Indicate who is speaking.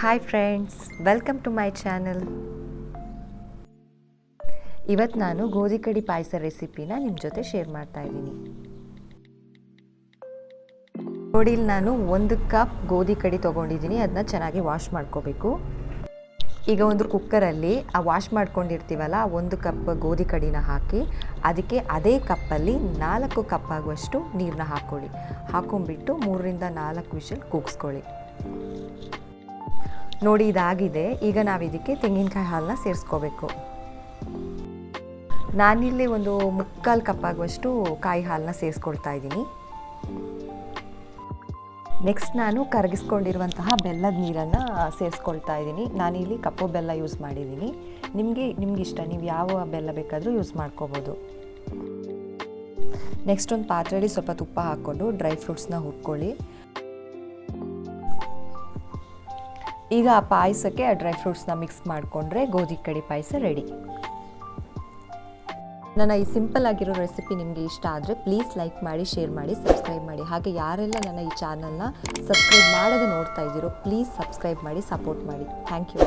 Speaker 1: Hi friends welcome to my channel ಇವತ್ತು ನಾನು ಗೋಧಿ ಕಡಿ ಪಾಯಸ ರೆಸಿಪಿನ ನಿಮ್ಮ ಜೊತೆ ಶೇರ್ ಮಾಡ್ತಾ ಇದ್ದೀನಿ. ಗೋಡಿಲಿ ನಾನು ಒಂದು ಕಪ್ ಗೋಧಿ ಕಡಿ ತೊಗೊಂಡಿದ್ದೀನಿ. ಅದನ್ನ ಚೆನ್ನಾಗಿ ವಾಶ್ ಮಾಡ್ಕೋಬೇಕು. ಈಗ ಒಂದು ಕುಕ್ಕರಲ್ಲಿ ಆ ವಾಶ್ ಮಾಡ್ಕೊಂಡಿರ್ತೀವಲ್ಲ ಒಂದು ಕಪ್ ಗೋಧಿ ಕಡಿನ ಹಾಕಿ, ಅದಕ್ಕೆ ಅದೇ ಕಪ್ಪಲ್ಲಿ ನಾಲ್ಕು ಕಪ್ ಆಗುವಷ್ಟು ನೀರನ್ನ ಹಾಕ್ಕೊಳ್ಳಿ ಹಾಕೊಂಡ್ಬಿಟ್ಟು ಮೂರರಿಂದ ನಾಲ್ಕು ವಿಷಲ್ ಕೂಗಿಸ್ಕೊಳ್ಳಿ. ನೋಡಿ ಇದಾಗಿದೆ. ಈಗ ನಾವು ಇದಕ್ಕೆ ತೆಂಗಿನಕಾಯಿ ಹಾಲನ್ನ ಸೇರಿಸ್ಕೋಬೇಕು. ನಾನಿಲ್ಲಿ ಒಂದು ಮುಕ್ಕಾಲು ಕಪ್ ಆಗುವಷ್ಟು ಕಾಯಿ ಹಾಲನ್ನ ಸೇರಿಸ್ಕೊಳ್ತಾ ಇದ್ದೀನಿ. ನೆಕ್ಸ್ಟ್ ನಾನು ಕರಗಿಸ್ಕೊಂಡಿರುವಂತಹ ಬೆಲ್ಲದ ನೀರನ್ನು ಸೇರಿಸ್ಕೊಳ್ತಾ ಇದ್ದೀನಿ. ನಾನಿಲ್ಲಿ ಕಪ್ಪು ಬೆಲ್ಲ ಯೂಸ್ ಮಾಡಿದ್ದೀನಿ. ನಿಮಗೆ, ನಿಮ್ಗೆ ಇಷ್ಟ, ನೀವು ಯಾವ ಬೆಲ್ಲ ಬೇಕಾದರೂ ಯೂಸ್ ಮಾಡ್ಕೋಬೋದು. ನೆಕ್ಸ್ಟ್ ಒಂದು ಪಾತ್ರೆಯಲ್ಲಿ ಸ್ವಲ್ಪ ತುಪ್ಪ ಹಾಕ್ಕೊಂಡು ಡ್ರೈ ಫ್ರೂಟ್ಸ್ನ ಹುರ್ಕೊಳ್ಳಿ. ಈಗ ಆ ಪಾಯಸಕ್ಕೆ ಆ ಡ್ರೈ ಫ್ರೂಟ್ಸ್ನ ಮಿಕ್ಸ್ ಮಾಡಿಕೊಂಡ್ರೆ ಗೋಧಿ ಕಡಿ ಪಾಯಸ ರೆಡಿ ನನ್ನ ಈ ಸಿಂಪಲ್ ಆಗಿರೋ ರೆಸಿಪಿ ನಿಮಗೆ ಇಷ್ಟ ಆದರೆ ಪ್ಲೀಸ್ ಲೈಕ್ ಮಾಡಿ ಶೇರ್ ಮಾಡಿ ಸಬ್ಸ್ಕ್ರೈಬ್ ಮಾಡಿ. ಹಾಗೆ ಯಾರೆಲ್ಲ ನನ್ನ ಈ ಚಾನಲ್ನ ಸಬ್ಸ್ಕ್ರೈಬ್ ಮಾಡದೆ ನೋಡ್ತಾ ಇದ್ದೀರೋ ಪ್ಲೀಸ್ ಸಬ್ಸ್ಕ್ರೈಬ್ ಮಾಡಿ ಸಪೋರ್ಟ್ ಮಾಡಿ. Thank you